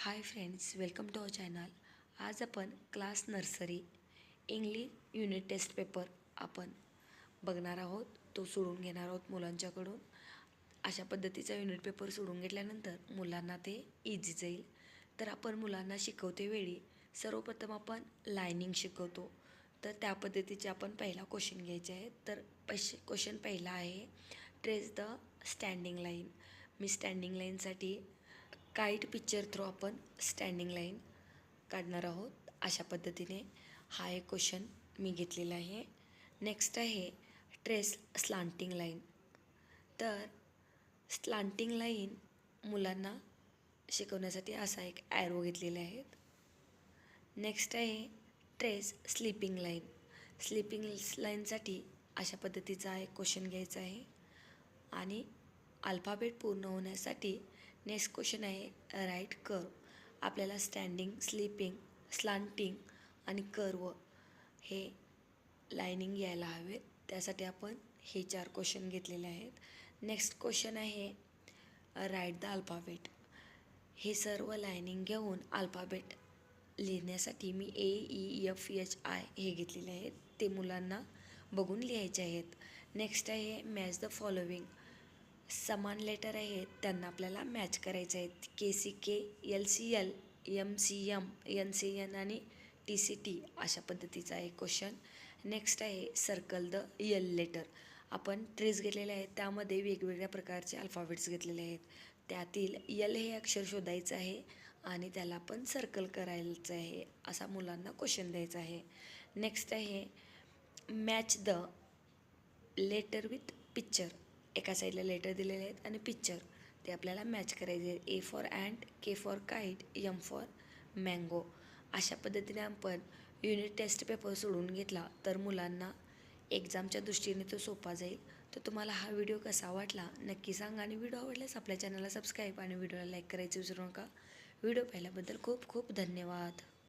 Hi friends welcome to our channel. आज आपण class nursery English unit test paper आपण बघणार आहोत. तो सोडून घेणार आहोत मुलांच्याकडून. अशा पद्धतीचा युनिट पेपर सोडून घेतल्यानंतर मुलांना ते इझी जाईल. तर आपण मुलांना शिकवते वेळी सर्वप्रथम आपण लायनिंग शिकवतो. तर त्या पद्धतीचे आपण पहिला क्वेश्चन घ्यायचे आहे तर पश क्वेश्चन पहिला आहे ट्रेस द स्टँडिंग लाईन मी स्टँडिंग लाईनसाठी काईट पिक्चर थ्रू आपण स्टँडिंग लाईन काढणार आहोत. अशा पद्धतीने हा एक क्वेश्चन मी घेतलेला आहे. नेक्स्ट आहे ट्रेस स्लांटिंग लाईन. तर स्लांटिंग लाईन मुलांना शिकवण्यासाठी असा एक ॲरो घेतलेला आहे नेक्स्ट आहे ट्रेस स्लीपिंग लाईन. स्लीपिंग लाईनसाठी अशा पद्धतीचा एक क्वेश्चन घ्यायचा आहे. आणि अल्फाबेट पूर्ण होण्यासाठी नेक्स्ट क्वेश्चन आहे राईट कर्व आपल्याला स्टँडिंग स्लीपिंग स्लांटिंग आणि कर्व हे लाईनिंग यायला हवे. त्यासाठी आपण हे चार क्वेश्चन घेतलेले आहेत. नेक्स्ट क्वेश्चन आहे राईट द अल्फाबेट हे सर्व लाईनिंग घेऊन अल्फाबेट लिहिण्यासाठी मी A E F H I हे घेतलेले आहेत. ते मुलांना बघून लिहायचे आहेत. नेक्स्ट आहे मॅच द फॉलोविंग समान लेटर आहेत त्यांना आपल्याला मॅच करायचे आहेत K C K L C L M C M N C N आणि टी सी टी अशा पद्धतीचा आहे क्वेश्चन नेक्स्ट आहे सर्कल द यल लेटर आपण ट्रेस घेतलेले आहेत त्यामध्ये वेगवेगळ्या प्रकारचे अल्फाबेट्स घेतलेले आहेत. त्यातील यल हे अक्षर शोधायचं आहे आणि त्याला आपण सर्कल करायचं आहे असा मुलांना क्वेश्चन द्यायचा आहे. नेक्स्ट आहे match the letter with picture एका साईडला लेटर दिलेले आहेत आणि पिक्चर ते आपल्याला मॅच करायचे. आहेत A for and K for kite M for mango अशा पद्धतीने आपण युनिट टेस्ट पेपर सोडून घेतला तर मुलांना एक्झामच्या दृष्टीने तो सोपा जाईल. तर तुम्हाला हा व्हिडिओ कसा वाटला नक्की सांगा आणि व्हिडिओ आवडल्यास आपल्या चॅनलला सबस्क्राईब आणि व्हिडिओला लाईक करायचं विसरू नका. व्हिडिओ पाहिल्याबद्दल खूप खूप धन्यवाद.